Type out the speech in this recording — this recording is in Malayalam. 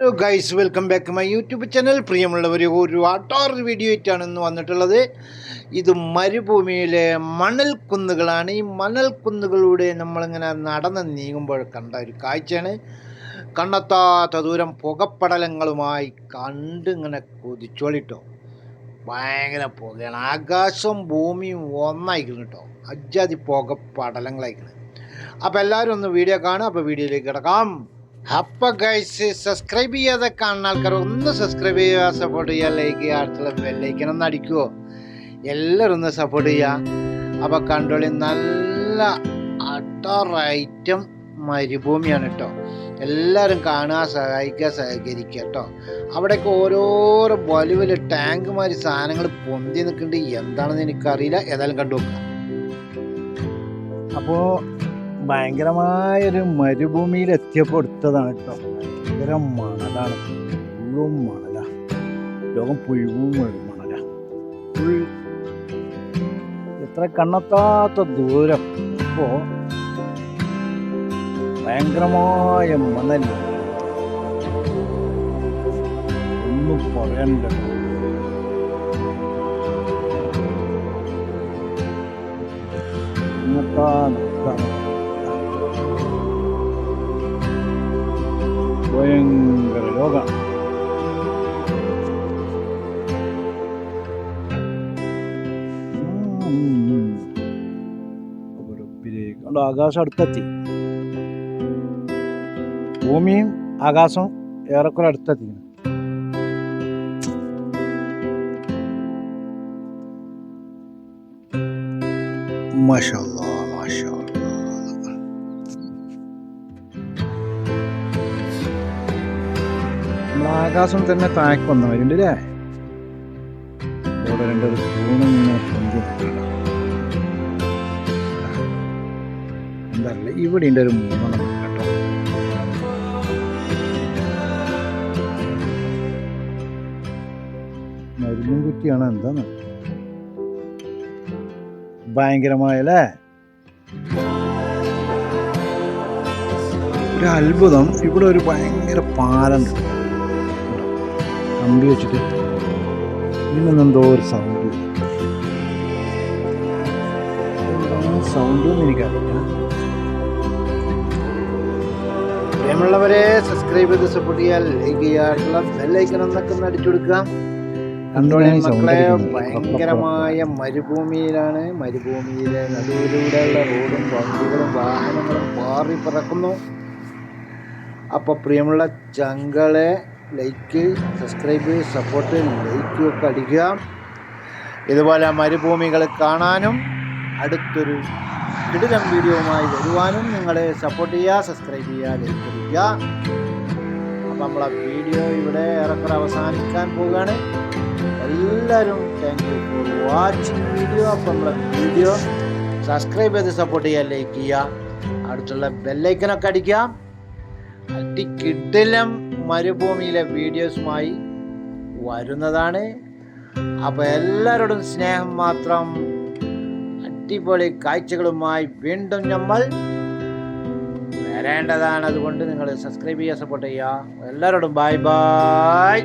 Hello guys welcome back my YouTube channel പ്രിയമുള്ളവർ ഒരു വാട്ടോർ വീഡിയോ ആയിട്ടാണ് ഇന്ന് വന്നിട്ടുള്ളത്. ഇത് മരുഭൂമിയിലെ മണൽ കുന്നുകളാണ് ഈ മണൽ കുന്നുകളിലൂടെ നമ്മളിങ്ങനെ നടന്ന് നീങ്ങുമ്പോൾ കണ്ട ഒരു കാഴ്ചയാണ്. കണ്ണെത്താത്ത ദൂരം പുകപ്പടലങ്ങളുമായി കണ്ട് ഇങ്ങനെ കൊതിച്ചോളിട്ടോ. ഭയങ്കര പുകയാണ്. ആകാശവും ഭൂമിയും ഒന്നായിരിക്കുന്നു കേട്ടോ. അജാതി പുകപ്പടലങ്ങളായിരിക്കുന്നത് അപ്പോൾ എല്ലാവരും ഒന്ന് വീഡിയോ കാണുക. അപ്പോൾ വീഡിയോയിലേക്ക് കിടക്കാം. അപ്പൊ ഗൈസ് സബ്സ്ക്രൈബ് ചെയ്യാതെ കാണുന്ന ആൾക്കാർ ഒന്ന് സബ്സ്ക്രൈബ് ചെയ്യുക സപ്പോർട്ട് ചെയ്യുക ലൈക്ക് ചെയ്യുക അടുത്തുള്ള ബെല്ലൈക്കൻ ഒന്ന് അടിക്കുമോ എല്ലാവരും ഒന്ന് സപ്പോർട്ട് ചെയ്യുക. അപ്പൊ കണ്ടോളി നല്ല അട്ടറൈറ്റം മരുഭൂമിയാണ് കേട്ടോ എല്ലാവരും കാണുക സഹായിക്കുക സഹകരിക്കുക കേട്ടോ അവിടെയൊക്കെ ഓരോരോ വലിയ വലിയ ടാങ്കുമാര് സാധനങ്ങൾ പൊന്തി നിൽക്കുന്നുണ്ട്. എന്താണെന്ന് എനിക്കറിയില്ല. ഏതായാലും കണ്ടു നോക്കാം അപ്പോൾ ഭയങ്കരമായൊരു മരുഭൂമിയിൽ എത്തിയപ്പോൾ എടുത്തതാണ് കേട്ടോ. ഭയങ്കര മണലാണ്. ഫുള്ളും മണല. ലോകം പുഴുവും മണല. എത്ര കണ്ണെത്താത്ത ദൂരം. ഇപ്പോൾ ഭയങ്കരമായ മണൽ ഒന്നും പറയണ്ട. ഇന്നത്താ നിൽക്കാണ് ഭയങ്കര ലോകം കണ്ടോ ആകാശം അടുത്തെത്തി ഭൂമിയും ആകാശവും ഏറെക്കുറെ അടുത്തെത്തി മാഷാ മാഷാ ആകാശം തന്നെ താഴേക്ക് വന്ന. വരുന്നുണ്ട് അല്ലേ ഇവിടെ എന്തല്ല ഇവിടെ ഉണ്ട് ഒരു മൂന്നെണ്ണം കേട്ടോ. മരുന്നും കുറ്റിയാണ് എന്താന്ന്? ഭയങ്കരമായല്ലേ? ഒരു അത്ഭുതം. ഇവിടെ ഒരു ഭയങ്കര പാലുണ്ട് കമ്പി വെച്ചിട്ട് ഇതിനെന്തോ ഒരു സൗണ്ട് സൗണ്ട് എനിക്കറിയില്ല. പ്രിയമുള്ളവരെ സബ്സ്ക്രൈബ് ചെയ്ത് സപ്പോർട്ട് ചെയ്യാൻ ലൈക്ക് ചെയ്യാറുള്ള ബെല്ലൈക്കൺ എന്നൊക്കെ ഒന്ന് അടിച്ചു കൊടുക്കുക. കണ്ടോളി മക്കളെ ഭയങ്കരമായ മരുഭൂമിയിലാണ്. മരുഭൂമിയിലെ നടുവിലൂടെയുള്ള റോഡും വണ്ടികളും വാഹനങ്ങളും മാറി പറക്കുന്നു. അപ്പോൾ പ്രിയമുള്ള ചങ്കളെ ലൈക്ക് സബ്സ്ക്രൈബ് സപ്പോർട്ട് ലൈക്കും ഒക്കെ അടിക്കുക. ഇതുപോലെ മരുഭൂമികൾ കാണാനും അടുത്തൊരു കിടിലം വീഡിയോവുമായി വരുവാനും നിങ്ങളെ സപ്പോർട്ട് ചെയ്യുക സബ്സ്ക്രൈബ് ചെയ്യുക ലൈക്ക് അടിക്കുക അപ്പം നമ്മളെ വീഡിയോ ഇവിടെ ഏറെക്കുറെ അവസാനിക്കാൻ പോവുകയാണ്. എല്ലാവരും thank you for watching video അപ്പം നമ്മളെ വീഡിയോ സബ്സ്ക്രൈബ് ചെയ്ത് സപ്പോർട്ട് ചെയ്യുക ലൈക്ക് ചെയ്യുക. അടുത്തുള്ള ബെല്ലൈക്കനൊക്കെ അടിക്കുക. അടിക്കിടിലം മരുഭൂമിയിലെ വീഡിയോസുമായി വരുന്നതാണ്. അപ്പോൾ എല്ലാവരോടും സ്നേഹം മാത്രം അടിപൊളി കാഴ്ചകളുമായി വീണ്ടും നമ്മൾ വരേണ്ടതാണ്. അതുകൊണ്ട് നിങ്ങൾ സബ്സ്ക്രൈബ് ചെയ്യുക സപ്പോർട്ട് ചെയ്യുക. എല്ലാവരോടും ബൈ ബൈ